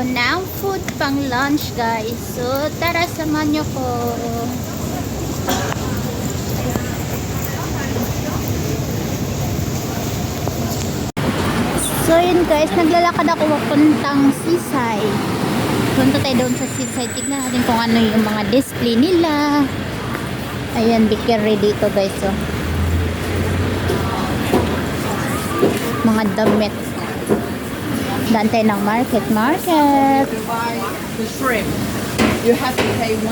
tayo ng food pang lunch guys. So tara samahan nyo ko. So yun guys, naglalakad ako papuntang seaside. Punta tayo doon sa seaside. Tignan natin kung ano yung mga display nila. Ayan, bikiri dito guys. Oh. Mga damit. Daan tayo ng market. Market. shrimp, you have to pay 100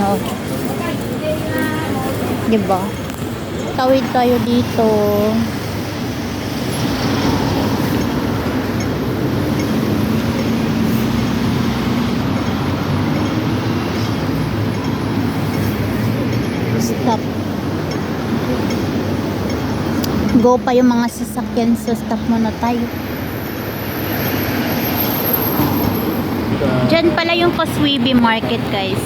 Oh. Diba? Tawid tayo dito. Stop. Go pa yung mga sasakyan so stop muna tayo. Diyan pala yung Koswibi Market guys.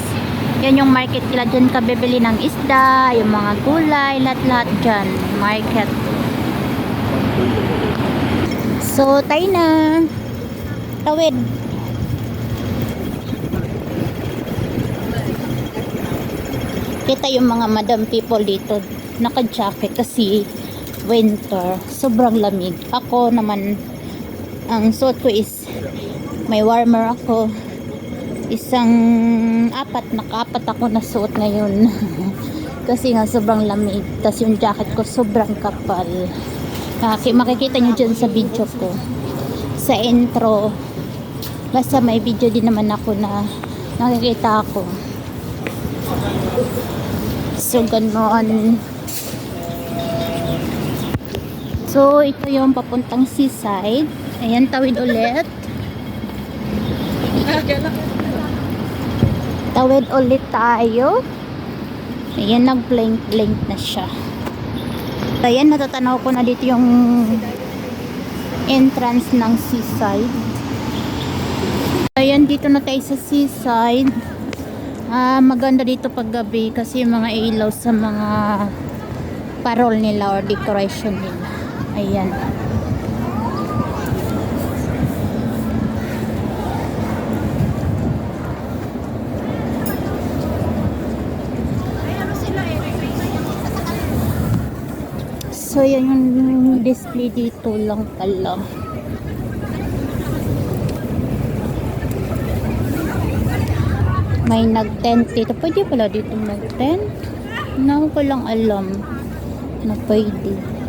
Yan yung market nila. Diyan ka bibili ng isda, yung mga gulay, lahat-lahat dyan. Market. So, tayo na. Tawid. Kita yung mga madam people dito. Naka-jacket kasi winter. Sobrang lamig. Ako naman, ang suot ko is may warmer ako. Isang apat nakaapat ako na suot ngayon. Kasi nga sobrang lamig. Tas yung jacket ko sobrang kapal. Makikita nyo dyan sa video ko. Sa intro. Basta may video din naman ako na nakikita ako. So ganon so ito yung papuntang seaside ayan tawid ulit Tawid ulit tayo. Ayan, nag-blink-blink na siya. Ayan, natatanaw ko na dito yung entrance ng seaside. Ayan, dito na tayo sa seaside. Ah, maganda dito pag gabi kasi yung mga ilaw sa mga parol nila or decoration nila. Ayan. So, yan yung display dito lang pala. May nag-tent dito. Pwede pala dito mag-tent? Na ko lang alam na pwede.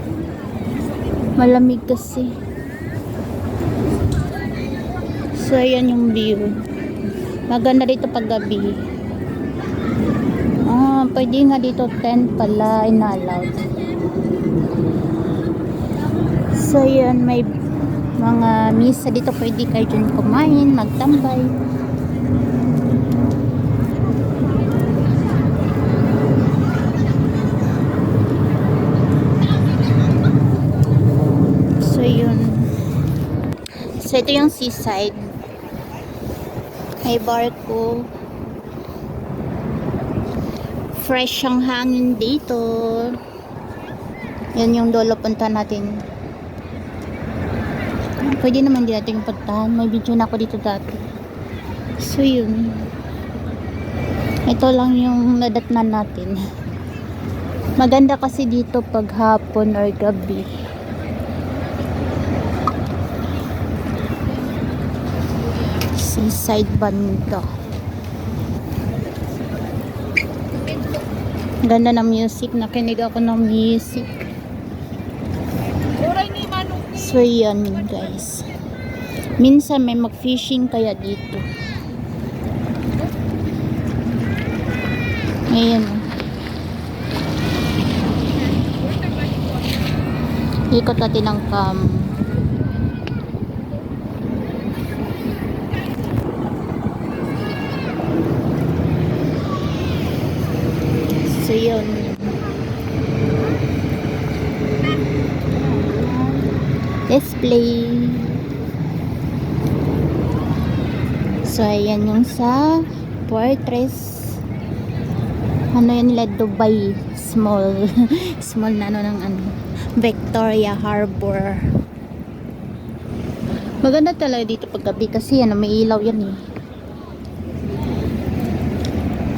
Malamig kasi. So, yan yung view. Maganda dito pag gabi. Ah, pwede nga dito tent pala, inallowed. So, yun, may mga misa dito. Pwede kayo dyan kumain, magtambay. So, yun. So, ito yung seaside. May barko. Fresh ang hangin dito. Yan yung dolo punta natin. Pwede naman din natin puntahan. May video na ako dito dati. So yun. Ito lang yung nadatnan natin. Maganda kasi dito pag hapon or gabi. Seaside banda. Ganda ng music. Nakinig ako ng music. So, yan guys. Minsan may mag-fishing kaya dito. Oh. Ikot natin ang cam. Yun. Display. So, ayan yung sa Fortress. Ano yan nila? Dubai. Small. small na ano ng ano. Victoria Harbor. Maganda talaga dito paggabi kasi ano, may ilaw yan eh.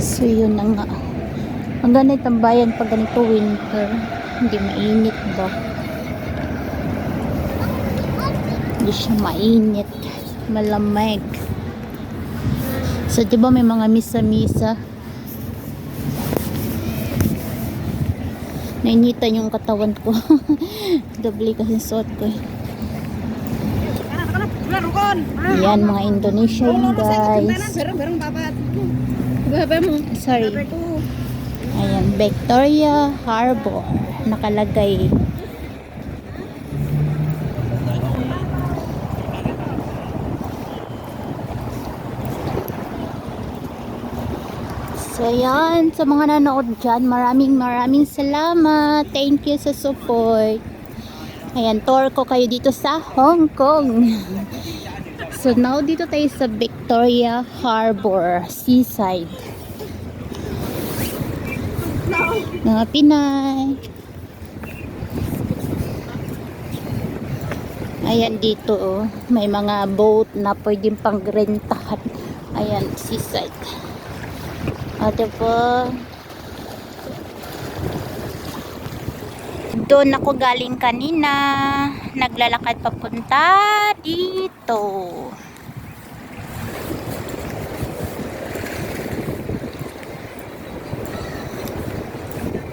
So, yun na nga. Ang ganit ang bayan pag ganito winter. Hindi mainit ba? Hindi siya mainit. Malamig. So, di ba may mga misa-misa? Nainitan yung katawan ko. Doble kasi suot ko. eh. Yan, mga Indonesia yun, guys. Sorry. Ayan, Victoria Harbor. Nakalagay. So, yan. Sa mga nanood dyan, maraming maraming salamat. Thank you sa support. Ayan, tour ko kayo dito sa Hong Kong. So, now dito tayo sa Victoria Harbor, seaside. Mga Pinay. Ayan dito oh, may mga boat na pwedeng pangrentahan. Ayan, seaside. O, diba? Doon ako galing kanina. Naglalakad papunta dito.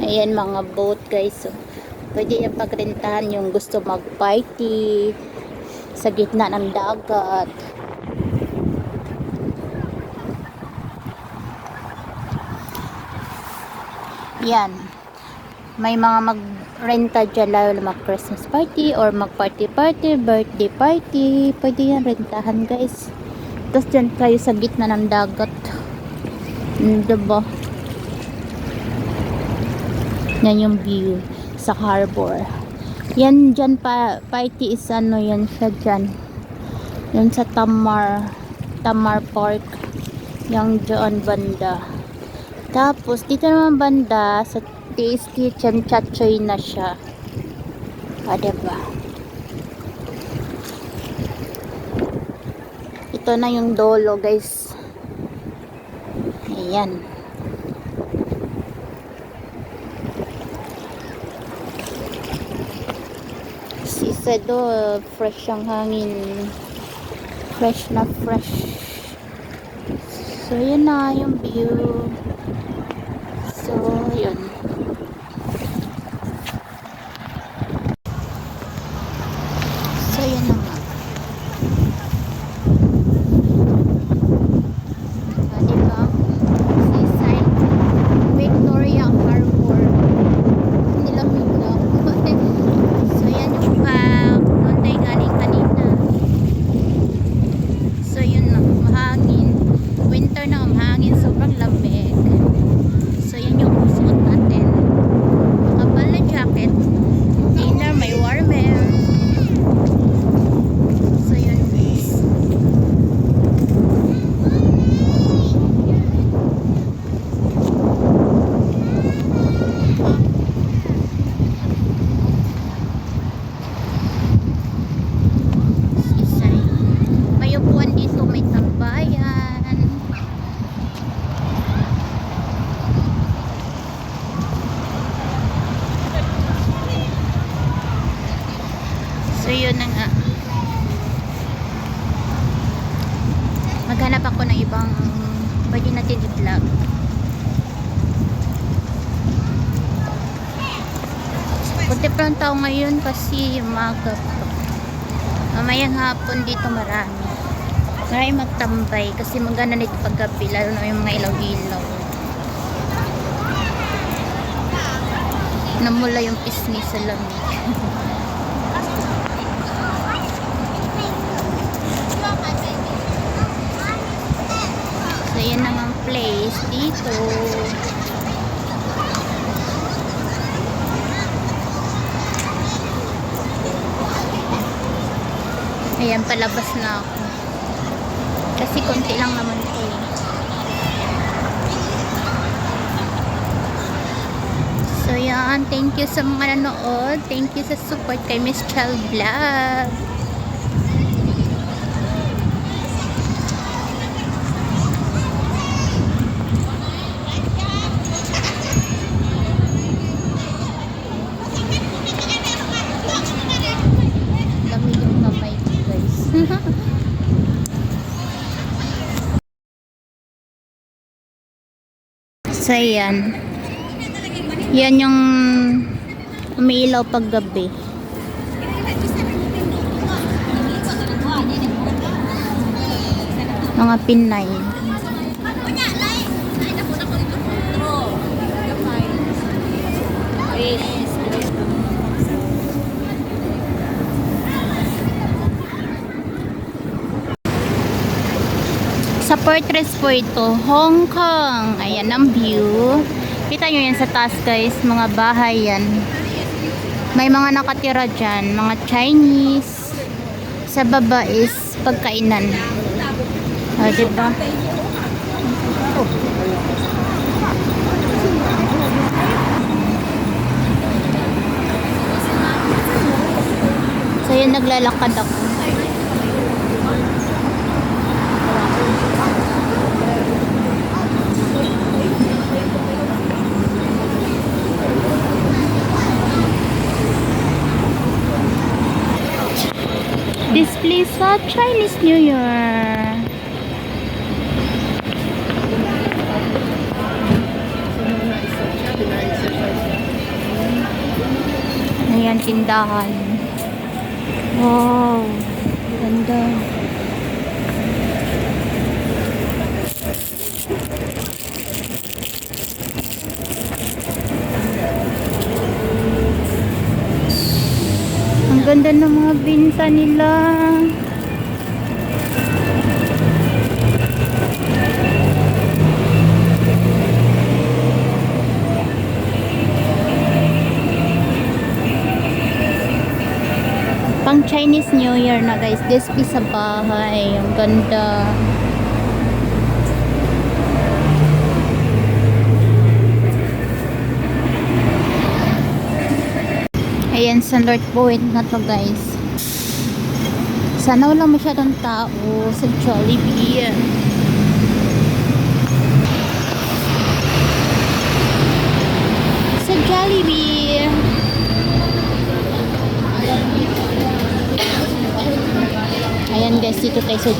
Ayan mga boat guys. So, pwede yung pagrentahan yung gusto mag-party sa gitna ng dagat. Yan. May mga mag-renta dyan lalo mag-Christmas party or mag-party-party, birthday party. Pwede yan rentahan guys. Tapos dyan kayo sa gitna ng dagat. Hmm, Diba? Yan yung view sa harbor. Yan dyan pa, party is ano yan siya dyan. Yan sa Tamar, Tamar Park. Yang dyan banda. Tapos, dito naman banda, sa Taste Kitchen Chachoy na siya. O, diba? Ito na yung dolo, guys. Ayan. Sisa do, fresh ang hangin. Fresh na fresh. So, yun na yung view. So, yun. So, yun na nga. Ah, diba? Seaside. Victoria Harbor. Nilamig na ako. so, yan yung pa. Doon tayo galing kanina. So, yun na. Mahangin. Winter na mahangin. Sobrang lamig. So, yan yung suot natin. Kapal na jacket. Inner, may warmer. So, yun guys. Isay. May upuan dito, may tambayan. Yun na nga. Maghanap ako ng ibang pwede natin i-vlog. Kunti pa ang tao ngayon kasi umaga pa. Mamayang hapon dito marami. Marami magtambay kasi maganda nito paggabi lalo na yung mga ilaw-ilaw. Namula yung pisngi sa lamig. So, yan na ang place dito. Ayan, palabas na ako. Kasi konti lang naman ito eh. So yan, thank you sa mga nanood. Thank you sa support kay Miss Chel Vlog. So yan. Yan yung umiilaw pag gabi. Mga Pinay. Fortress po ito, Hong Kong. Ayan ang view. Kita nyo yan sa taas guys, mga bahay yan. May mga nakatira dyan, mga Chinese. Sa baba is pagkainan. O, diba? So, yun naglalakad ako. Place sa Chinese New Year. Ayan, tindahan. Wow. Ganda. Ang ganda ng mga binta nila. Pang Chinese New Year na guys. This is sa bahay. Ang ganda. Ayan sa North Point na to guys. Sana walang masyadong tao sa Jollibee. Sa Jollibee. Ayan guys, dito tayo sa